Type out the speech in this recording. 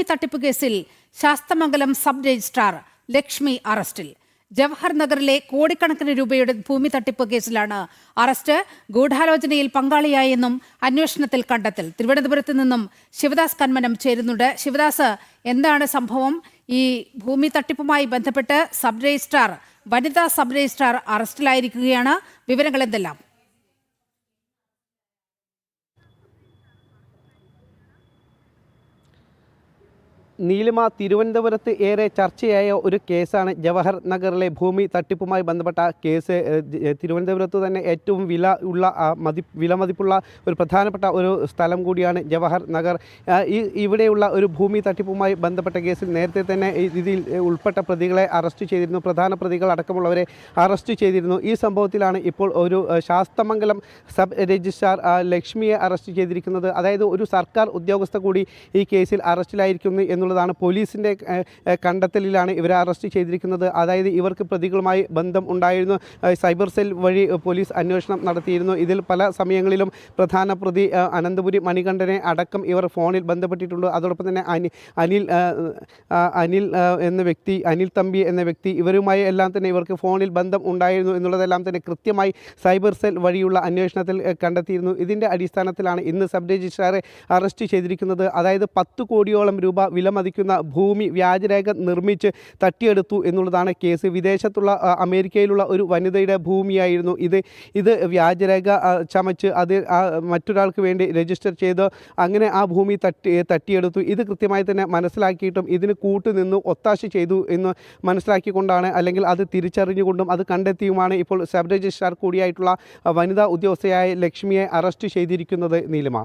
ഭൂമി തട്ടിപ്പ് കേസിൽ ശാസ്തമംഗലം സബ് രജിസ്ട്രാർ ലക്ഷ്മി അറസ്റ്റിൽ. ജവഹർ നഗറിലെ കോടിക്കണക്കിന് രൂപയുടെ ഭൂമി തട്ടിപ്പ് കേസിലാണ് അറസ്റ്റ്. ഗൂഢാലോചനയിൽ പങ്കാളിയായെന്നും അന്വേഷണത്തിൽ കണ്ടെത്തൽ. തിരുവനന്തപുരത്ത് നിന്നും ശിവദാസ് കന്മനം ചേരുന്നുണ്ട്. ശിവദാസ് എന്താണ് സംഭവം? ഈ ഭൂമി തട്ടിപ്പുമായി ബന്ധപ്പെട്ട് സബ് രജിസ്ട്രാർ വനിതാ സബ് രജിസ്ട്രാർ അറസ്റ്റിലായിരിക്കുകയാണ്. വിവരങ്ങൾ എന്തെല്ലാം? നീലിമ തിരുവനന്തപുരത്ത് ഏറെ ചർച്ചയായ ഒരു കേസാണ് ജവഹർ നഗറിലെ ഭൂമി തട്ടിപ്പുമായി ബന്ധപ്പെട്ട കേസ്. തിരുവനന്തപുരത്ത് തന്നെ ഏറ്റവും വില ഉള്ള മതി മതി വിലമതിപ്പുള്ള ഒരു പ്രധാനപ്പെട്ട ഒരു സ്ഥലം കൂടിയാണ് ജവഹർ നഗർ. ഈ ഇവിടെയുള്ള ഒരു ഭൂമി തട്ടിപ്പുമായി ബന്ധപ്പെട്ട കേസിൽ നേരത്തെ തന്നെ ഇതിൽ ഉൾപ്പെട്ട പ്രതികളെ അറസ്റ്റ് ചെയ്തിരുന്നു. പ്രധാന പ്രതികൾ അടക്കമുള്ളവരെ അറസ്റ്റ് ചെയ്തിരുന്നു. ഈ സംഭവത്തിലാണ് ഇപ്പോൾ ഒരു ശാസ്തമംഗലം സബ് രജിസ്ട്രാർ ലക്ഷ്മിയെ അറസ്റ്റ് ചെയ്തിരിക്കുന്നത്. അതായത് ഒരു സർക്കാർ ഉദ്യോഗസ്ഥ കൂടി ഈ കേസിൽ അറസ്റ്റിലായിരിക്കുന്നു എന്നുള്ളതാണ് പോലീസിന്റെ കണ്ടെത്തലിലാണ് ഇവരെ അറസ്റ്റ് ചെയ്തിരിക്കുന്നത്. അതായത് ഇവർക്ക് പ്രതികളുമായി ബന്ധം ഉണ്ടായിരുന്നു. സൈബർ സെൽ വഴി പോലീസ് അന്വേഷണം നടത്തിയിരുന്നു. ഇതിൽ പല സമയങ്ങളിലും പ്രധാന പ്രതി അനന്തപുരി മണികണ്ഠനെ അടക്കം ഇവർ ഫോണിൽ ബന്ധപ്പെട്ടിട്ടുണ്ട്. അതോടൊപ്പം തന്നെ അനി അനിൽ അനിൽ എന്ന വ്യക്തി അനിൽ തമ്പി എന്ന വ്യക്തി ഇവരുമായി എല്ലാം തന്നെ ഇവർക്ക് ഫോണിൽ ബന്ധം ഉണ്ടായിരുന്നു എന്നുള്ളതെല്ലാം തന്നെ കൃത്യമായി സൈബർ സെൽ വഴിയുള്ള അന്വേഷണത്തിൽ കണ്ടെത്തിയിരുന്നു. ഇതിന്റെ അടിസ്ഥാനത്തിലാണ് ഇന്ന് സബ് രജിസ്ട്രാറെ അറസ്റ്റ് ചെയ്തിരിക്കുന്നത്. അതായത് പത്ത് കോടിയോളം രൂപ വിലമതിക്കുന്ന ഭൂമി വ്യാജരേഖ നിർമ്മിച്ച് തട്ടിയെടുത്തു എന്നുള്ളതാണ് കേസ്. വിദേശത്തുള്ള അമേരിക്കയിലുള്ള ഒരു വനിതയുടെ ഭൂമിയായിരുന്നു ഇത്. ഇത് വ്യാജരേഖ ചമച്ച് അത് മറ്റൊരാൾക്ക് വേണ്ടി രജിസ്റ്റർ ചെയ്ത് അങ്ങനെ ആ ഭൂമി തട്ടി തട്ടിയെടുത്തു. ഇത് കൃത്യമായി തന്നെ മനസ്സിലാക്കിയിട്ടും ഇതിന് കൂട്ടുനിന്നു ഒത്താശ ചെയ്തു എന്ന് മനസ്സിലാക്കിക്കൊണ്ടാണ് അല്ലെങ്കിൽ അത് തിരിച്ചറിഞ്ഞുകൊണ്ടും അത് കണ്ടെത്തിയുമാണ് ഇപ്പോൾ സബ് രജിസ്ട്രാർ കൂടിയായിട്ടുള്ള വനിതാ ഉദ്യോഗസ്ഥയായ ലക്ഷ്മിയെ അറസ്റ്റ് ചെയ്തിരിക്കുന്നത് നീലിമ.